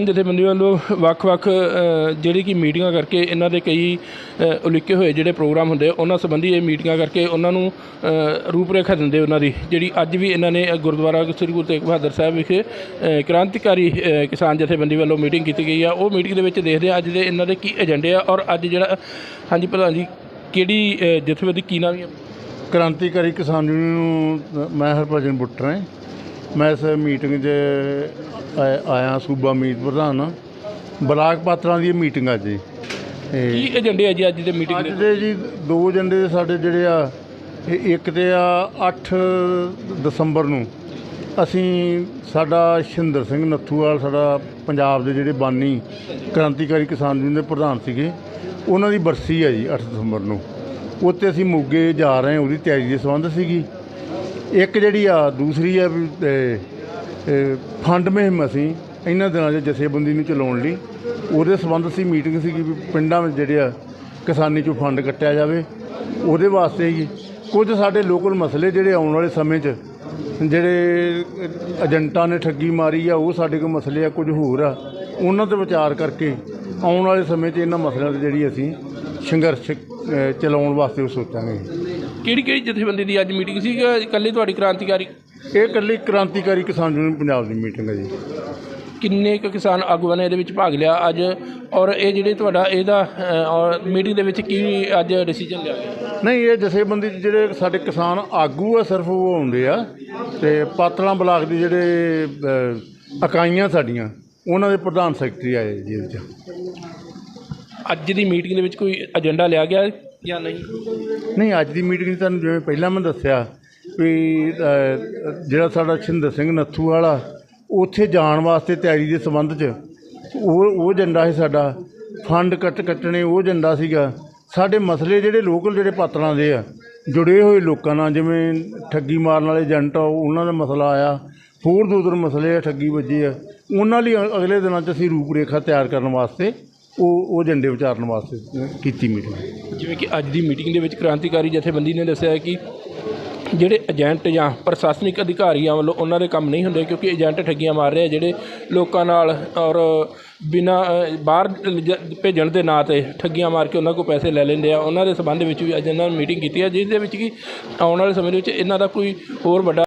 ਜਥੇਬੰਦੀ ਵੱਲੋਂ ਵੱਖ-ਵੱਖ ਜਿਹੜੀ ਕਿ ਮੀਟਿੰਗਾਂ ਕਰਕੇ ਇਹਨਾਂ ਦੇ ਕਈ ਉਲੀਕੇ ਹੋਏ ਜਿਹੜੇ ਪ੍ਰੋਗਰਾਮ ਹੁੰਦੇ, ਉਹਨਾਂ ਸੰਬੰਧੀ ਇਹ ਮੀਟਿੰਗਾਂ ਕਰਕੇ ਉਹਨਾਂ ਨੂੰ ਰੂਪਰੇਖਾ ਦਿੰਦੇ ਉਹਨਾਂ ਦੀ, ਜਿਹੜੀ ਅੱਜ ਵੀ ਇਹਨਾਂ ਨੇ ਗੁਰਦੁਆਰਾ ਸ੍ਰੀ ਗੁਰੂ ਤੇਗ ਬਹਾਦਰ ਸਾਹਿਬ ਵਿਖੇ ਕ੍ਰਾਂਤੀਕਾਰੀ ਕਿਸਾਨ ਜਥੇਬੰਦੀ ਵੱਲੋਂ ਮੀਟਿੰਗ ਕੀਤੀ ਗਈ ਆ। ਉਹ ਮੀਟਿੰਗ ਦੇ ਵਿੱਚ ਦੇਖਦੇ ਆ ਅੱਜ ਦੇ ਇਹਨਾਂ ਦੇ ਕੀ ਏਜੰਡੇ ਆ ਔਰ ਅੱਜ ਜਿਹੜਾ, ਹਾਂਜੀ ਪ੍ਰਧਾਨ ਜੀ ਕਿਹੜੀ ਅ, ਜਥੇਬੰਦੀ ਕੀ ਨਾਮ ਹੈ? ਕ੍ਰਾਂਤੀਕਾਰੀ ਕਿਸਾਨ ਯੂਨੀਅਨ ਨੂੰ ਮੈਂ ਹਰਭਜਨ ਬੁੱਟਰ ਹਾਂ ਮੈਂ ਇਸ ਮੀਟਿੰਗ 'ਚ ਆਇਆ- ਆਇਆ ਸੂਬਾ ਮੀਤ ਪ੍ਰਧਾਨ। ਬਲਾਕ ਪਾਤਰਾਂ ਦੀ ਮੀਟਿੰਗ ਆ ਜੀ। ਇਹ ਕੀ ਏਜੰਡੇ ਜੀ ਅੱਜ ਦੇ ਮੀਟਿੰਗ ਅੱਜ ਦੇ ਦੇ ਜੀ ਦੋ ਏਜੰਡੇ ਸਾਡੇ ਜਿਹੜੇ ਆ ਇਹ ਇੱਕ ਤੇ ਆ 8 ਦਸੰਬਰ ਨੂੰ ਅਸੀਂ ਸਾਡਾ ਸ਼ਿੰਦਰ ਸਿੰਘ ਨੱਥੂਵਾਲ ਸਾਡਾ ਪੰਜਾਬ ਦੇ ਜਿਹੜੇ ਬਾਨੀ ਕ੍ਰਾਂਤੀਕਾਰੀ ਕਿਸਾਨ ਯੂਨੀਅਨ ਦੇ ਪ੍ਰਧਾਨ ਸੀਗੇ ਉਹਨਾਂ ਦੀ ਬਰਸੀ ਹੈ ਜੀ 8 ਦਸੰਬਰ ਨੂੰ। ਉੱਤੇ ਅਸੀਂ ਮੋਗੇ ਜਾ ਰਹੇ ਹਾਂ, ਉਹਦੀ ਤਿਆਰੀ ਦੇ ਸੰਬੰਧ ਸੀਗੀ। ਇੱਕ ਜਿਹੜੀ ਆ, ਦੂਸਰੀ ਆ ਵੀ ਫੰਡ ਮੁਹਿੰਮ ਅਸੀਂ ਇਹਨਾਂ ਦਿਨਾਂ 'ਚ ਜਥੇਬੰਦੀ ਨੂੰ ਚਲਾਉਣ ਲਈ, ਉਹਦੇ ਸੰਬੰਧ ਅਸੀਂ ਮੀਟਿੰਗ ਸੀਗੀ ਵੀ ਪਿੰਡਾਂ ਵਿੱਚ ਜਿਹੜੇ ਆ, ਕਿਸਾਨੀ 'ਚੋਂ ਫੰਡ ਕੱਟਿਆ ਜਾਵੇ। ਉਹਦੇ ਵਾਸਤੇ ਹੀ ਕੁਝ ਸਾਡੇ ਲੋਕਲ ਮਸਲੇ ਜਿਹੜੇ ਆਉਣ ਵਾਲੇ ਸਮੇਂ 'ਚ, ਜਿਹੜੇ ਏਜੰਟਾਂ ਨੇ ਠੱਗੀ ਮਾਰੀ ਆ, ਉਹ ਸਾਡੇ ਕੋਲ ਮਸਲੇ ਆ, ਕੁਝ ਹੋਰ ਆ, ਉਹਨਾਂ ਤੇ ਵਿਚਾਰ ਕਰਕੇ ਆਉਣ ਵਾਲੇ ਸਮੇਂ 'ਚ ਇਹਨਾਂ ਮਸਲਿਆਂ ਤੇ ਜਿਹੜੀ ਅਸੀਂ ਸੰਘਰਸ਼ ਅ, ਚਲਾਉਣ ਵਾਸਤੇ ਉਹ ਸੋਚਾਂਗੇ। ਕਿਹੜੀ ਕਿਹੜੀ ਜਥੇਬੰਦੀ ਦੀ ਅੱਜ ਮੀਟਿੰਗ ਸੀ? ਕਿ ਇਕੱਲੀ ਤੁਹਾਡੀ ਕ੍ਰਾਂਤੀਕਾਰੀ? ਇਹ ਇਕੱਲੀ ਕ੍ਰਾਂਤੀਕਾਰੀ ਕਿਸਾਨ ਯੂਨੀਅਨ ਪੰਜਾਬ ਦੀ ਮੀਟਿੰਗ ਹੈ ਜੀ। ਕਿੰਨੇ ਕੁ ਕਿਸਾਨ ਆਗੂਆਂ ਨੇ ਇਹਦੇ ਵਿੱਚ ਭਾਗ ਲਿਆ ਅੱਜ? ਔਰ ਇਹ ਜਿਹੜੇ ਤੁਹਾਡਾ ਇਹਦਾ ਅ, ਔਰ ਮੀਟਿੰਗ ਦੇ ਵਿੱਚ ਕੀ ਅੱਜ ਡਿਸੀਜਨ ਲਿਆ ਗਿਆ? ਨਹੀਂ ਇਹ ਜਥੇਬੰਦੀ 'ਚ ਜਿਹੜੇ ਸਾਡੇ ਕਿਸਾਨ ਆਗੂ ਆ ਸਿਰਫ ਉਹ ਆਉਂਦੇ ਆ ਤੇ ਪਾਤੜਾਂ ਬਲਾਕ ਦੇ ਜਿਹੜੇ ਅ, ਇਕਾਈਆਂ ਸਾਡੀਆਂ ਉਹਨਾਂ ਦੇ ਪ੍ਰਧਾਨ ਸੈਕਟਰੀ ਆਏ ਜੀ ਇਹਦੇ 'ਚ। ਅੱਜ ਦੀ ਮੀਟਿੰਗ ਦੇ ਵਿੱਚ ਕੋਈ ਏਜੰਡਾ ਲਿਆ ਗਿਆ ਜਾਂ ਨਹੀਂ? ਨਹੀਂ ਅੱਜ ਦੀ ਮੀਟਿੰਗ 'ਚ ਤੁਹਾਨੂੰ ਜਿਵੇਂ ਪਹਿਲਾਂ ਮੈਂ ਦੱਸਿਆ ਵੀ ਅ, ਜਿਹੜਾ ਸਾਡਾ ਛਿੰਦਰ ਸਿੰਘ ਨੱਥੂ ਵਾਲਾ ਉੱਥੇ ਜਾਣ ਵਾਸਤੇ ਤਿਆਰੀ ਦੇ ਸੰਬੰਧ 'ਚ ਉਹ ਉਹ ਏਜੰਡਾ ਸੀ ਸਾਡਾ। ਫੰਡ ਕੱਟ ਕੱਟਣੇ ਉਹ ਏਜੰਡਾ ਸੀਗਾ। ਸਾਡੇ ਮਸਲੇ ਜਿਹੜੇ ਲੋਕਲ ਜਿਹੜੇ ਪਾਤਰਾਂ ਦੇ ਆ ਜੁੜੇ ਹੋਏ ਲੋਕਾਂ ਨਾਲ ਜਿਵੇਂ ਠੱਗੀ ਮਾਰਨ ਵਾਲੇ ਏਜੰਟ ਆ ਉਹਨਾਂ ਦਾ ਮਸਲਾ ਆਇਆ। ਹੋਰ ਦੋ ਦੋ ਮਸਲੇ ਆ, ਠੱਗੀ ਵੱਜੀ ਆ। ਉਹਨਾਂ ਲਈ ਅ- ਅਗਲੇ ਦਿਨਾਂ 'ਚ ਅਸੀਂ ਰੂਪਰੇਖਾ ਤਿਆਰ ਕਰਨ ਵਾਸਤੇ ਉਹ ਉਹ ਏਜੰਡੇ ਵਿਚਾਰਨ ਵਾਸਤੇ ਕੀਤੀ ਮੀਟਿੰਗ ਜਿਵੇਂ ਕਿ ਅੱਜ ਦੀ ਮੀਟਿੰਗ ਦੇ ਵਿੱਚ ਕ੍ਰਾਂਤੀਕਾਰੀ ਜਥੇਬੰਦੀ ਨੇ ਦੱਸਿਆ ਕਿ ਜਿਹੜੇ ਏਜੰਟ ਜਾਂ ਪ੍ਰਸ਼ਾਸਨਿਕ ਅਧਿਕਾਰੀਆਂ ਵੱਲੋਂ ਉਹਨਾਂ ਦੇ ਕੰਮ ਨਹੀਂ ਹੁੰਦੇ ਕਿਉਂਕਿ ਏਜੰਟ ਠੱਗੀਆਂ ਮਾਰ ਰਹੇ ਆ, ਜਿਹੜੇ ਲੋਕਾਂ ਨਾਲ ਔਰ ਬਿਨਾ ਬਾਹਰ ਭੇਜਣ ਦੇ ਨਾਂ ਤੇ ਠੱਗੀਆਂ ਮਾਰ ਕੇ ਉਹਨਾਂ ਕੋਲ ਪੈਸੇ ਲੈ ਲੈਂਦੇ ਆ। ਉਹਨਾਂ ਦੇ ਸੰਬੰਧ ਵਿੱਚ ਵੀ ਅੱਜ ਇਹਨਾਂ ਨੇ ਮੀਟਿੰਗ ਕੀਤੀ ਹੈ ਜਿਸ ਦੇ ਵਿੱਚ ਕਿ ਆਉਣ ਵਾਲੇ ਸਮੇਂ ਦੇ ਵਿੱਚ ਇਹਨਾਂ ਦਾ ਕੋਈ ਹੋਰ ਵੱਡਾ